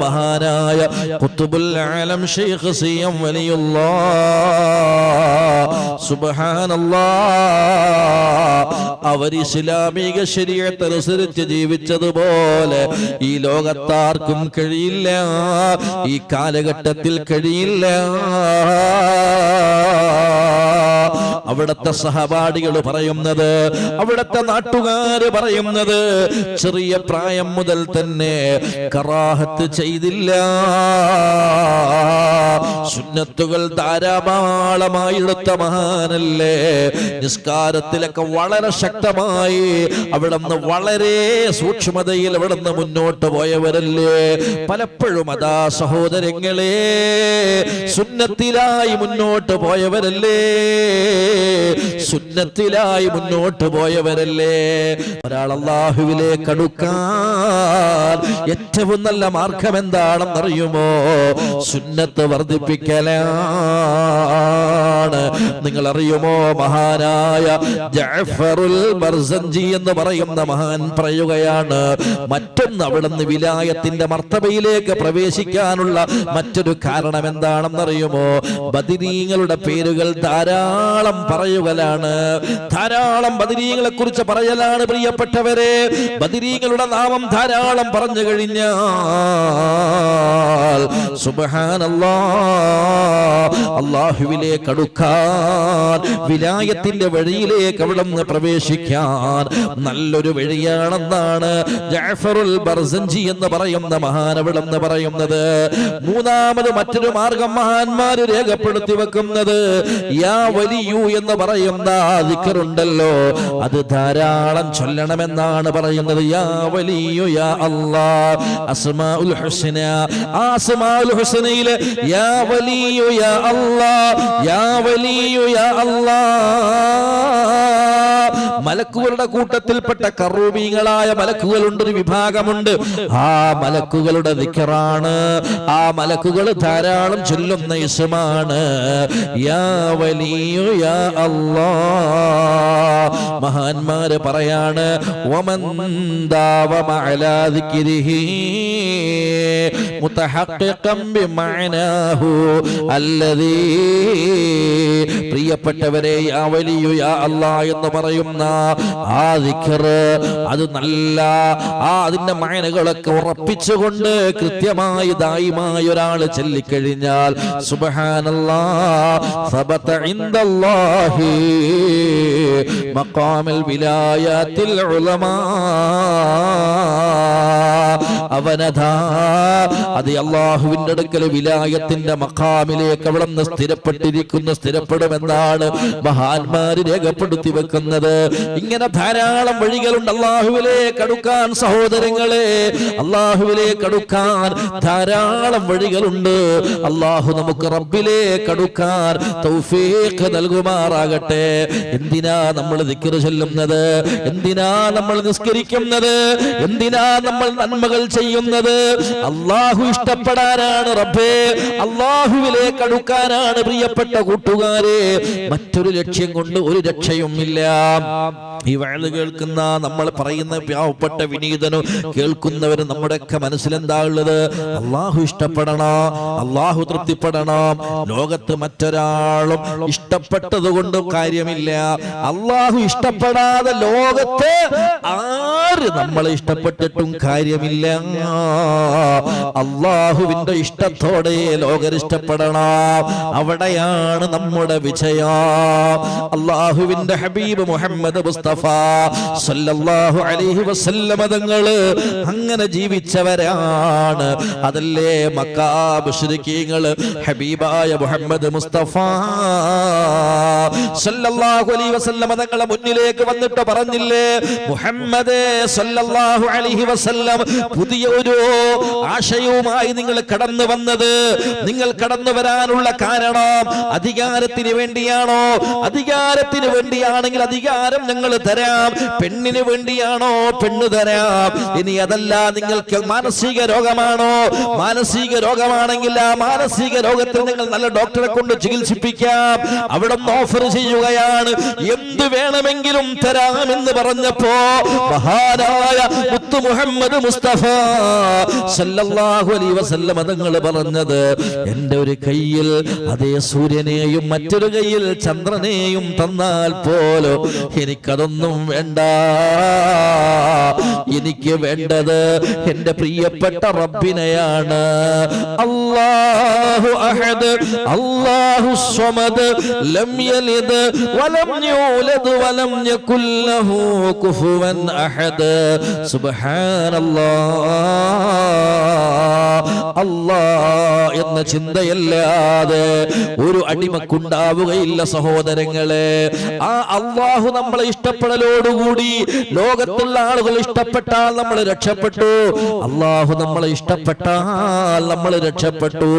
മഹാനായ കുത്തുബുൽ ആലം Sheikh C M വലിയുള്ള അവർ ഇസ്ലാമിക ശരീരത്തനുസരിച്ച് ജീവിച്ചതുപോലെ ഈ ലോകത്താർക്കും കഴിയില്ല ഈ കാലഘട്ടത്തിൽ കഴിയില്ല. അവിടത്തെ സഹപാഠികൾ പറയുന്നത് അവിടത്തെ നാട്ടുകാര് പറയുന്നത് ചെറിയ പ്രായം മുതൽ തന്നെ കറാഹത്ത് ചെയ്തില്ല. സുന്നത്തുകൾ ധാരാളമായി എടുത്ത മഹാനല്ലേ? നിസ്കാരത്തിലൊക്കെ വളരെ ശക്തമായി അവിടുന്ന് വളരെ സൂക്ഷ്മതയിൽ അവിടുന്ന് മുന്നോട്ട് പോയവരല്ലേ? പലപ്പോഴും അതാ സഹോദരങ്ങളെ സുന്നത്തിലായി മുന്നോട്ട് പോയവരല്ലേ? സുന്നത്തിലായി മുന്നോട്ട് പോയവരല്ലേ? ഒരാൾ അള്ളാഹുവിലേക്ക് അടുക്കാൻ ഏറ്റവും നല്ല മാർഗം എന്താണെന്നറിയുമോ സുന്നത്ത് വർദ്ധിപ്പിക്കലാണ്. നിങ്ങൾ അറിയുമോ മഹാനായ ജഫറുൽ ബർസഞ്ചി എന്ന് പറയുന്ന മഹാൻ പറയുകയാണ് മറ്റൊന്ന് അവിടുന്ന് വിലായത്തിന്റെ മർത്തബയിലേക്ക് പ്രവേശിക്കാനുള്ള മറ്റൊരു കാരണം എന്താണെന്നറിയുമോ? ബദിരീങ്ങളുടെ പേരുകൾ ധാരാളം പറയുകലാണ്. ധാരാളം ബദിരീങ്ങളെ കുറിച്ച് പറയലാണ് പ്രിയപ്പെട്ടവരെ. ബദിരീങ്ങളുടെ നാമം ധാരാളം പറഞ്ഞു കഴിഞ്ഞാൽ അള്ളാഹുവിലേക്ക് അടുക്കാൻ വിലായത്തിന്റെ വഴിയിലേക്ക് അവിടെ നിന്ന് പ്രവേശിക്കാൻ നല്ലൊരു വഴിയാണെന്നാണ് ജാഫറുൽ ബർസഞ്ചി എന്ന് പറയുന്ന മഹാൻ അവിടെ നിന്ന് പറയുന്നത്. മൂന്നാമത് മറ്റൊരു മാർഗം മഹാന്മാര് രേഖപ്പെടുത്തി വെക്കുന്നത് യാ വലിയു എന്ന് പറയുന്ന ദിക്കറുണ്ടല്ലോ. അത് ധാരാളം ചൊല്ലണമെന്നാണ് പറയുന്നത്. യാ വലിയു യാ അല്ലാ അസ്മാഉൽ ഹുസ്ന ആസ്മാഉൽ അസ്മാഉൽ യാ വലിയു യാ അല്ലാ യാ വലിയു യാ അല്ലാ. മലക്കുകളുടെ കൂട്ടത്തിൽപ്പെട്ട കറൂബീങ്ങളായ മലക്കുകളുണ്ട് ഒരു വിഭാഗമുണ്ട്. ആ മലക്കുകളുടെ ദിക്കറാണ്. ആ മലക്കുകൾ ധാരാളം ചൊല്ലുന്ന ഇസുമാണ്. യാ യാ മഹാന്മാര് പറയാണ് പ്രിയപ്പെട്ടവരെ യാ വലിയു യാ എന്ന് പറയുന്ന ആ ദിക്കർ അത് നല്ല ആ അതിന്റെ മയനകളൊക്കെ ഉറപ്പിച്ചുകൊണ്ട് കൃത്യമായി ദായിമായി ഒരാൾ ചൊല്ലിക്കഴിഞ്ഞാൽ സുബ്ഹാനല്ലാ സബത അത് അള്ളാഹുവിന്റെ അടുക്കൽ വിലായത്തിന്റെ മഖാമിലേക്ക് അവിടെ നിന്ന് സ്ഥിരപ്പെട്ടിരിക്കുന്നു സ്ഥിരപ്പെടുമെന്നാണ് മഹാന്മാര് രേഖപ്പെടുത്തി വെക്കുന്നത്. ഇങ്ങനെ ധാരാളം വഴികളുണ്ട്. അള്ളാഹുവിലേക്ക് അടുക്കാൻ സഹോദരങ്ങളെ അള്ളാഹുവിലേക്ക് അടുക്കാൻ ധാരാളം വഴികളുണ്ട്. അള്ളാഹു നമുക്ക് റബ്ബിലേക്ക് അടുക്കാൻ തൗഫീഖ് നൽകുമാറാകട്ടെ. എന്തിനാ നമ്മൾ ദിക്ർ ചൊല്ലുന്നത്? എന്തിനാ നമ്മൾ നിസ്കരിക്കുന്നത്? എന്തിനാ നമ്മൾ നന്മകൾ ചെയ്യുന്നത്? അള്ളാഹു ഇഷ്ടപ്പെടാനാണ് റബ്ബേ. അള്ളാഹുവിലേക്ക് അടുക്കാനാണ് പ്രിയപ്പെട്ട കൂട്ടുകാരെ. മറ്റൊരു ലക്ഷ്യം കൊണ്ട് ഒരു രക്ഷയും ഇല്ല ഈ വയൽ കേൾക്കുന്ന നമ്മൾ പറയുന്ന പാവപ്പെട്ട വിനീതനും കേൾക്കുന്നവർ നമ്മുടെയൊക്കെ മനസ്സിലെന്താ ഉള്ളത്? അള്ളാഹു ഇഷ്ടപ്പെടണം? അള്ളാഹു തൃപ്തിപ്പെടണം? ലോകത്ത് മറ്റൊരാളും ഇഷ്ടപ്പെട്ടത് കൊണ്ട് കാര്യമില്ല. അള്ളാഹു ഇഷ്ടപ്പെടാതെ ലോകത്ത് ആര് നമ്മളെ ഇഷ്ടപ്പെട്ടിട്ടും കാര്യമില്ല. അള്ളാഹുവിന്റെ ഇഷ്ടത്തോടെ ലോകർ ഇഷ്ടപ്പെടണം? അവിടെയാണ് നമ്മുടെ വിജയം. അള്ളാഹുവിന്റെ ഹബീബ് മുഹമ്മദ് മുസ്തഫ സല്ലല്ലാഹു അലൈഹി വസല്ലമ തങ്ങൾ അങ്ങനെ ജീവിച്ചവരാണ്. അതല്ലേ മക്കാ ഹബീബായ മുഹമ്മദ് മുസ്തഫ സല്ലല്ലാഹു അലൈഹി വസല്ലമ തങ്ങളെ മുന്നിലേക്ക് വന്നിട്ട് പറഞ്ഞില്ലേ? മുഹമ്മദേ സല്ലല്ലാഹു അലൈഹി വസല്ലം പുതിയ ഒരു ആശയവുമായി നിങ്ങൾ കടന്നു വന്നത്. നിങ്ങൾ കടന്നു വരാനുള്ള കാരണം അധികാരത്തിന് വേണ്ടിയാണോ? അധികാരത്തിന് വേണ്ടിയാണെങ്കിൽ അധികാരം ഞങ്ങൾ തരാം. പെണ്ണിന് വേണ്ടിയാണോ പെണ്ണ് തരാം? ഇനി അതല്ല നിങ്ങൾക്ക് മാനസിക രോഗമാണോ? മാനസിക രോഗമാണെങ്കിൽ ആ മാനസിക രോഗത്തിൽ നിങ്ങൾ നല്ല ഡോക്ടറെ കൊണ്ട് ചികിത്സിപ്പിക്കാം. അവിടെ ഓഫർ ചെയ്യുകയാണ്. എന്ത് വേണമെങ്കിലും തരാം എന്ന് പറഞ്ഞപ്പോ മഹാനായ മുത്തു മുഹമ്മദ് മുസ്തഫ സല്ലല്ലാഹു അലൈഹി വസല്ലം തങ്ങൾ പറഞ്ഞത് എന്റെ ഒരു കയ്യിൽ അതേ സൂര്യനെയും മറ്റൊരു കയ്യിൽ ചന്ദ്രനെയും തന്നാൽ പോലും എനിക്കതൊന്നും വേണ്ട. എനിക്ക് വേണ്ടത് എന്റെ പ്രിയപ്പെട്ട റബ്ബിനെയാണ്. അല്ലാഹു അഹദ് അല്ലാഹു സ്വമദ് ലം യലിദ് വലം യൂലദ് വലം യകുൽ ലഹു കുഫുവൻ അഹദ്. സുബ്ഹാനല്ലാഹ്. അല്ലാ എന്ന ചിന്തയല്ലാതെ ഒരു അടിമക്കുണ്ടാവുകയില്ല സഹോദരങ്ങളെ. ആ അള്ളാഹു നമ്മളെ ഇഷ്ടപ്പെടലോടുകൂടി. ലോകത്തുള്ള ആളുകൾ ഇഷ്ടപ്പെട്ടാൽ നമ്മൾ രക്ഷപ്പെട്ടു. അള്ളാഹു നമ്മളെ ഇഷ്ടപ്പെട്ടാൽ നമ്മൾ രക്ഷപ്പെട്ടു.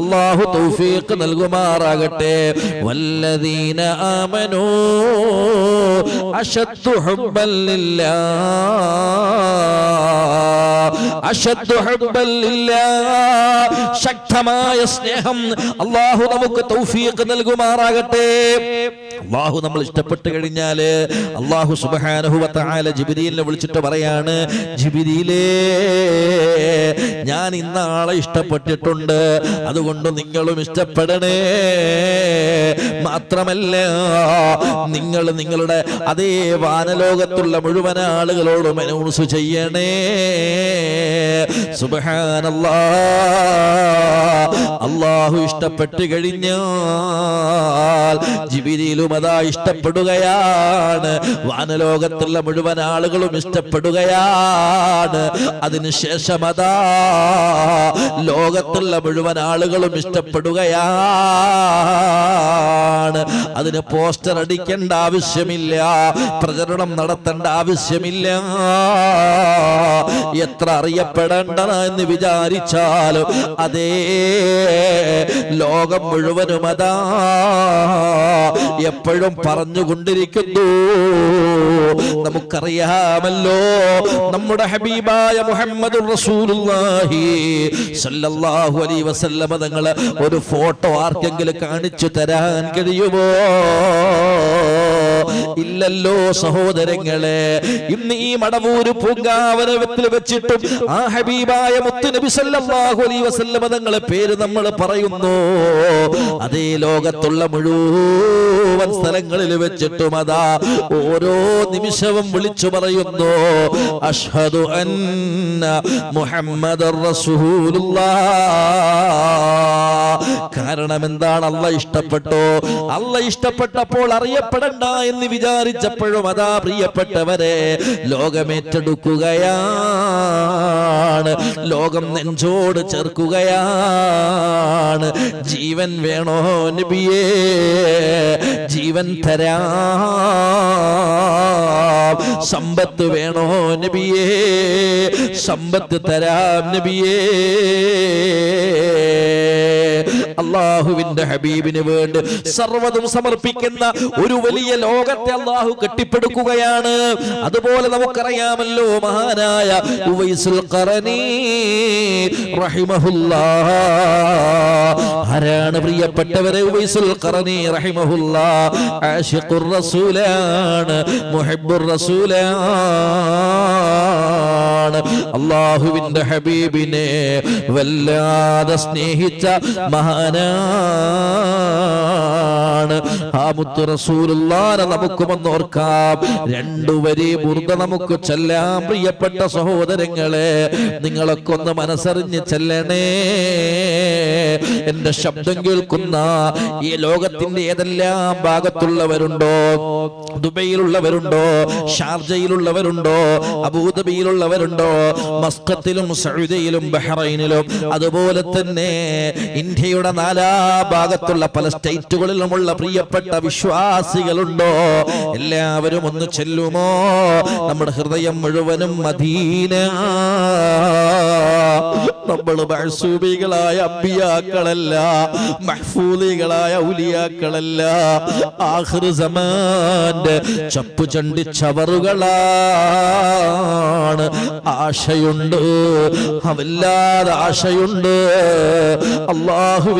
അള്ളാഹു തൗഫീഖ് നൽകുമാറാകട്ടെ. വല്ലദീന ആമനോ അശത്തു ഹുബ്ബല്ലില്ല അശത്തു ഹുബ്ബല്ലില്ല ശക്തമായ സ്നേഹം അള്ളാഹു നമുക്ക് തൗഫീഖ് നൽകുമാറാകട്ടെ. അള്ളാഹു നമ്മൾ ഇഷ്ടപ്പെട്ട് കഴിഞ്ഞാൽ അള്ളാഹു സുബ്ഹാനഹു ജിബിദീലിനെ വിളിച്ചിട്ട് പറയാണ് ജിബ്രീലേ ഞാൻ ഇന്ന ആളെ ഇഷ്ടപ്പെട്ടിട്ടുണ്ട് അതുകൊണ്ട് നിങ്ങളും ഇഷ്ടപ്പെടണേ. മാത്രമല്ല നിങ്ങൾ നിങ്ങളുടെ അതേ വാനലോകത്തുള്ള മുഴുവൻ ആളുകളോടും അനൗൺസ് ചെയ്യണേ. സുബ്ഹാനല്ലാ അള്ളാഹു ഇഷ്ടപ്പെട്ട് കഴിഞ്ഞാൽ ജിബിരിയിലും അതാ ഇഷ്ടപ്പെടുകയാണ്. വാനലോകത്തുള്ള മുഴുവൻ ആളുകളും ഇഷ്ടപ്പെടുകയാണ്. അതിനുശേഷം അതാ ലോകത്തുള്ള മുഴുവൻ ആളുകളും ഇഷ്ടപ്പെടുകയാണ്. അതിന് പോസ്റ്റർ അടിക്കേണ്ട ആവശ്യമില്ല. പ്രചരണം നടത്തേണ്ട ആവശ്യമില്ല. എത്ര അറിയപ്പെടേണ്ട എന്ന് വിചാരിച്ചാലും അതേ ലോകം മുഴുവനും അതാ എപ്പോഴും പറഞ്ഞുകൊണ്ടിരിക്കുന്നു. നമുക്കറിയാമല്ലോ നമ്മുടെ ഹബീബായ മുഹമ്മദ് വസല്ലമ ഒരു ഫോട്ടോ ആർക്കെങ്കിലും കാണിച്ചു തരാൻ കഴിയുമോ? ഇല്ലല്ലോ സഹോദരങ്ങളെ ഇന്ന് ഈ മടവൂര് പൂങ്കാവനത്തിൽ വെച്ചിട്ടും ആ ഹബീബായ മുത്ത് നബി സല്ലല്ലാഹു അലൈഹി വസല്ലമ തങ്ങളെ പേര് നമ്മൾ പറയുന്നു. അതേ ലോകത്തുള്ള മുഴുവൻ സ്ഥലങ്ങളിൽ വെച്ചിട്ടും അതാ ഓരോ നിമിഷവും വിളിച്ചു പറയുന്നു. അഷ്ഹദു അന്ന റസൂലുള്ളാഹ്. കാരണം എന്താണ്? അല്ല ഇഷ്ടപ്പെട്ടോ? അല്ല ഇഷ്ടപ്പെട്ടപ്പോൾ അറിയപ്പെടണ്ട എന്ന് വിചാരിച്ചപ്പോഴും അതാ പ്രിയപ്പെട്ടവരെ ലോകമേറ്റെടുക്കുകയാണ്. ലോകം നെഞ്ചോട് ചേർക്കുകയാണ്. ജീവൻ വേണോ നബിയേ? ജീവൻ തരാ. സമ്പത്ത് വേണോ നബിയേ? സമ്പത്ത് തരാം നബിയേ. അള്ളാഹുവിന്റെ ഹബീബിന് വേണ്ടി സർവതും സമർപ്പിക്കുന്ന ഒരു വലിയ ലോകത്തെ അള്ളാഹു കെട്ടിപ്പടുക്കുകയാണ്. അതുപോലെ നമുക്കറിയാമല്ലോ മഹാനായ ആരാണ് പ്രിയപ്പെട്ടവരെ അള്ളാഹുവിന്റെ ഹബീബിനെ വല്ലാതെ സ്നേഹിച്ച മഹാനാണ് ആ മുത്തു റസൂലുള്ളാനെ നമുക്ക് വന്നോർക്കാം. രണ്ടു വരി ബുർദ നമുക്ക് ചെല്ലാം പ്രിയപ്പെട്ട സഹോദരങ്ങളെ നിങ്ങളൊക്കെ ഒന്ന് മനസ്സറിഞ്ഞ് ചെല്ലണേ. എന്റെ ശബ്ദം കേൾക്കുന്ന ഈ ലോകത്തിന്റെ ഏതെല്ലാം ഭാഗത്തുള്ളവരുണ്ടോ? ദുബൈയിലുള്ളവരുണ്ടോ? ഷാർജയിലുള്ളവരുണ്ടോ? അബൂദബിയിലുള്ളവരുണ്ടോ? മസ്കത്തിലും സൗദിയിലും ബഹ്റൈനിലും അതുപോലെ തന്നെ ഇന്ത്യയുടെ നാലാ ഭാഗത്തുള്ള പല സ്റ്റേറ്റുകളിലുമുള്ള പ്രിയപ്പെട്ട വിശ്വാസികളുണ്ടോ? എല്ലാവരും ഒന്ന് ചെല്ലുമോ? നമ്മുടെ ഹൃദയം മുഴുവനും മദീന നമ്മൾ മഹസൂബികളായ അബിയാക്കളല്ല മഹ്ഫൂലികളായ ഉലിയാക്കളല്ല ആഖിർ സമാന്റെ ചപ്പു ചണ്ടി ചവറുകളാണ്. ആശയുണ്ട് അവല്ലാതെ ആശയുണ്ട്. അള്ളാഹുവിന്റെ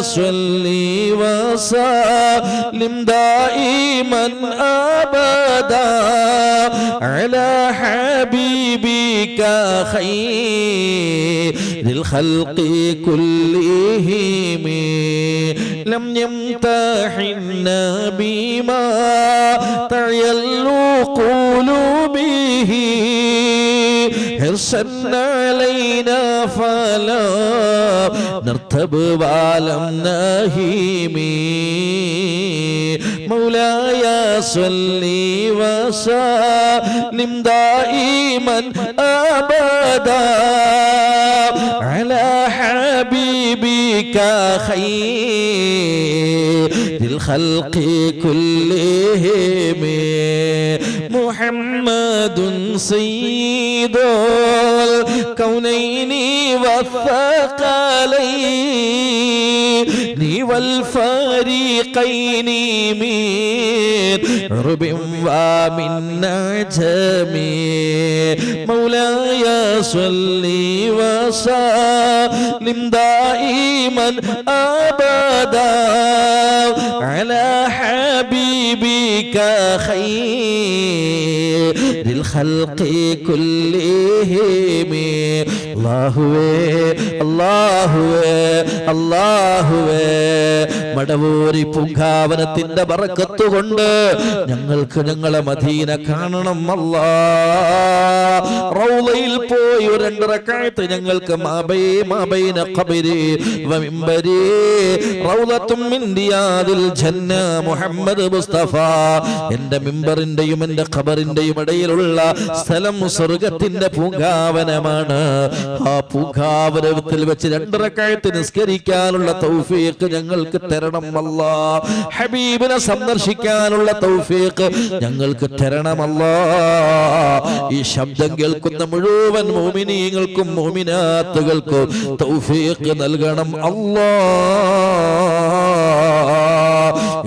صلي وسلم دائما ابدا على حبيبك خير الخلق كلهم لم يمتحنا بما تعيل قلوبه حرصا علينا فلا نرتب ولم نهيم مولاي صل وسلم دائما ابدا على حبيبك خير الخلق كلهم محمد سيد الكونين والثقلين والفريقين من عرب ومن نجم مولاي صل وسلم دائما ابدا على حبيبك خير الخلق كلهم അള്ളാഹുവേ അള്ളാഹുവേ അള്ളാഹുവേ മടവൂരി പൂങ്കാവനത്തിന്റെ പറക്കത്തുകൊണ്ട് ഞങ്ങൾക്ക് ഞങ്ങളെ മദീന കാണണം അല്ലാ. റൗളയിൽ പോയി ഒരു രണ്ട് റക്അത്ത് ഞങ്ങൾക്ക് മാബൈ മാബൈന ഖബരി വ മിംബരി. റൗളത്തും മിൻ റിയാദിൽ ജന്ന മുഹമ്മദ് എന്റെ എന്റെ ഖബറിന്റെയും ഇടയിലുള്ള സ്ഥലം സ്വർഗത്തിന്റെ പൂങ്കാവനമാണ്. ആ പൂങ്കാവനത്തിൽ വെച്ച് കഴുത്ത് നിസ്കരിക്കാനുള്ള തൗഫീഖ് ഞങ്ങൾക്ക് തരണം അല്ലാ ഹബീബിനെ സന്ദർശിക്കാനുള്ള തൗഫീഖ് ഞങ്ങൾക്ക് തരണമല്ല. ഈ ശബ്ദം കേൾക്കുന്ന മുഴുവൻ മോമിനീങ്ങൾക്കും മോമിനാത്തുകൾക്കും തൗഫീഖ് നൽകണം അല്ലാ.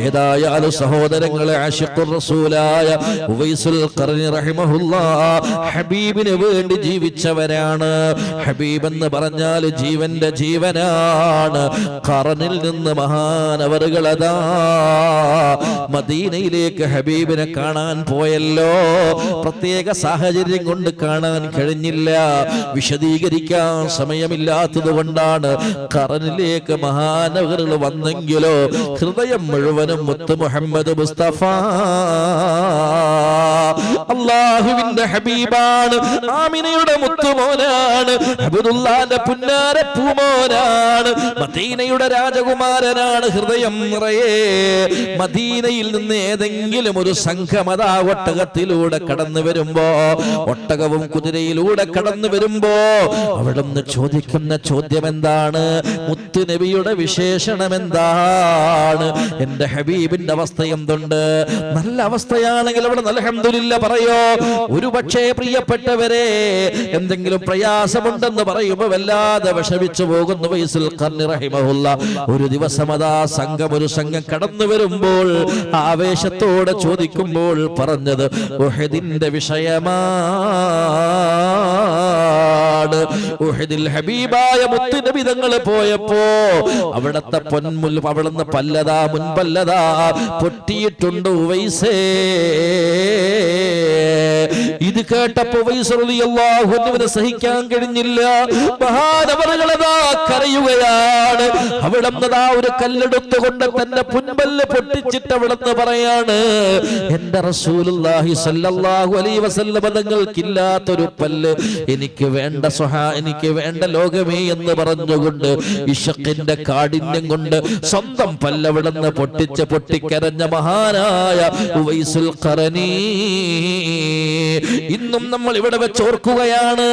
ഏതായാലും സഹോദരങ്ങളെ റസൂലായ ഹബീബിന് വേണ്ടി ജീവിച്ചവരാണ്. ഹബീബ് എന്ന് പറഞ്ഞാൽ ജീവന്റെ ജീവനാണ്. കറനിൽ നിന്ന് മഹാനവറുകൾ അതാ. മദീനയിലേക്ക് ഹബീബിനെ കാണാൻ പോയല്ലോ. പ്രത്യേക സാഹചര്യം കൊണ്ട് കാണാൻ കഴിഞ്ഞില്ല. വിശദീകരിക്കാൻ സമയമില്ലാത്തത് കൊണ്ടാണ് കറനിലേക്ക് മഹാനവറുകൾ വന്നെങ്കിലോ ഹൃദയം മുഴുവനും മുത്ത് മുഹമ്മദ് മുസ്തഫ. അള്ളാഹുവിന്റെ ഹബീബാണ് ആമിനയുടെ മുത്തുമോനാണ് അബ്ദുല്ലാന്റെ പുന്നാര പൂമോനാണ് മദീനയുടെ രാജകുമാരനാണ് ഹൃദയം നിറയെ. മദീനയിൽ നിന്ന് ഏതെങ്കിലും ഒരു സംഘം അതാ ഒട്ടകത്തിലൂടെ കടന്നു വരുമ്പോ ഒട്ടകവും കുതിരയിലൂടെ കടന്നു വരുമ്പോ അവിടുന്ന് ചോദിക്കുന്ന ചോദ്യം എന്താണ് മുത്തുനബിയുടെ വിശേഷണം എന്താണ് എന്റെ ഹബീബിന്റെ അവസ്ഥ എന്തുണ്ട്? നല്ല അവസ്ഥയാണെങ്കിൽ അവിടെ അൽഹംദുലില്ലാ പറയോ? ഒരു പക്ഷേ പ്രിയപ്പെട്ടവരെ എന്തെങ്കിലും പ്രയാസമുണ്ടെന്ന് പറയുമ്പോൾ വല്ലാതെ വിഷമിച്ചു പോകുന്നു വയസ്സിൽ റഹിമഹുല്ല. ഒരു ദിവസം അതാ സംഘം ഒരു സംഘം കടന്നു വരുമ്പോൾ ആവേശത്തോടെ ചോദിക്കുമ്പോൾ പറഞ്ഞത് ഉഹദിന്റെ ഉഹദിൽ ഹബീബായ മുത്തുനബി തങ്ങൾ പോയപ്പോ അവിടത്തെ പൊന്മുൽ അവിടുന്ന് പല്ലതാ മുൻപല്ലതാ പൊട്ടിയിട്ടുണ്ട് ഉവൈസേ. ഇത് കേട്ടപ്പോ വൈസറിയാഹുവിനെ സഹിക്കാൻ കഴിഞ്ഞില്ല. മഹാനവറുകളതാ കരയുകയാണ്. അവിടെ ഒരു കല്ലെടുത്ത് കൊണ്ട് തന്റെ പുൻപല്ല് പൊട്ടിച്ചിട്ട് അവിടുന്ന് പറയാണ് എന്റെ റസൂലുള്ളാഹി സല്ലല്ലാഹു അലൈഹി വസല്ലം പല്ല് എനിക്ക് വേണ്ട സ്വഹ എനിക്ക് വേണ്ട ലോകമേ എന്ന് പറഞ്ഞുകൊണ്ട് ഇഷക്കിന്റെ കാഠിന്യം കൊണ്ട് സ്വന്തം പല്ലവിടുന്ന് പൊട്ടിച്ച് പൊട്ടിക്കരഞ്ഞ മഹാനായ ഉവൈസുൽ ഇന്നും നമ്മൾ ഇവിടെ വെച്ച് ഓർക്കുകയാണ്.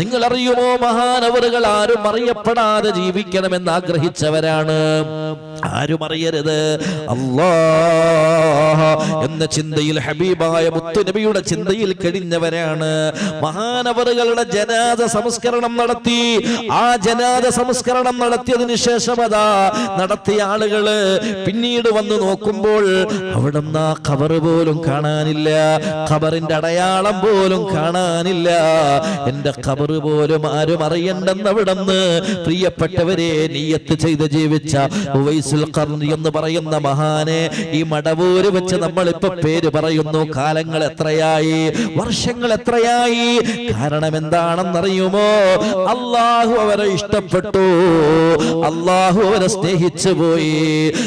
നിങ്ങൾ അറിയുമോ മഹാനവറുകൾ ആരും അറിയപ്പെടാതെ ജീവിക്കണമെന്ന് ആഗ്രഹിച്ചവരാണ്. ആരും അറിയരുത്. അല്ലാ എന്ന ചിന്തയിൽ ഹബീബായ മുത്തുനബിയുടെ ചിന്തയിൽ കഴിഞ്ഞവരാണ്. മഹാനവറുകളുടെ ജനാദ സംസ്കരണം നടത്തി. ആ ജനാദ സംസ്കരണം നടത്തിയതിനു ശേഷം അതാ നടത്തിയ ആളുകൾ പിന്നീട് വന്ന് നോക്കുമ്പോൾ അവിടുന്ന് ആ ഖബറ് പോലും കാണാനില്ല. ഖബറിന്റെ അടയാളം പോലും കാണാനില്ല. എന്റെ ഖബറ് പോലും ആരും അറിയണ്ടെന്ന് അവിടുന്ന് പ്രിയപ്പെട്ടവരെ നീയത്ത് ചെയ്ത് ജീവിച്ച എന്ന് പറയുന്ന മഹാനെ ഈ മടവൂര് വെച്ച് നമ്മൾ ഇപ്പൊ പേര് പറയുന്നു കാലങ്ങൾ എത്രയായി വർഷങ്ങൾ എത്രയായി കാരണം എന്താണെന്നറിയുമോ? അള്ളാഹു അവരെ ഇഷ്ടപ്പെട്ടു അള്ളാഹു അവരെ സ്നേഹിച്ചു പോയി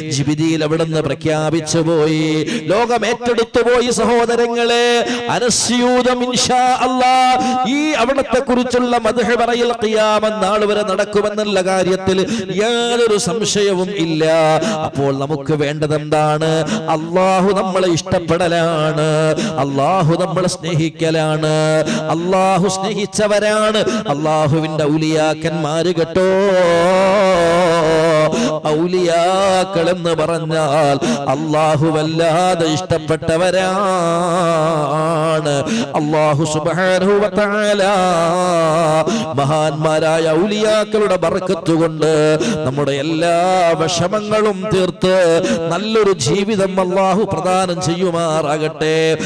ജിബിതിയിൽ അവിടുന്ന് പ്രഖ്യാപിച്ചു പോയി ലോകം ഏറ്റെടുത്തു പോയി സഹോദരങ്ങളെ അനസ്യൂതം ഇൻഷാ അല്ലാ ഈ അവിടത്തെ കുറിച്ചുള്ള മധുഹ പറയൽ നാൾ വരെ നടക്കുമെന്നുള്ള കാര്യത്തിൽ യാതൊരു സംശയവും ഇല്ല. അപ്പോൾ നമുക്ക് വേണ്ടത് എന്താണ് അള്ളാഹു നമ്മളെ ഇഷ്ടപ്പെടലാണ്. അള്ളാഹു നമ്മളെ സ്നേഹിക്കലാണ്. അള്ളാഹു സ്നേഹിച്ചവരാണ്. അള്ളാഹുവിന്റെ ഉലിയാക്കന്മാര് കേട്ടോ. ഔലിയാക്കൾ എന്ന് പറഞ്ഞാൽ അള്ളാഹു വല്ലാതെ ഇഷ്ടപ്പെട്ടവരാണ്. അള്ളാഹു സുബ്ഹാനഹു വ മഹാന്മാരായ ഔലിയാക്കളുടെ ബർക്കത്ത് കൊണ്ട് നമ്മുടെ എല്ലാ വിഷമങ്ങളും തീർത്ത് നല്ലൊരു ജീവിതം അള്ളാഹു പ്രദാനം ചെയ്യുമാറാകട്ടെ.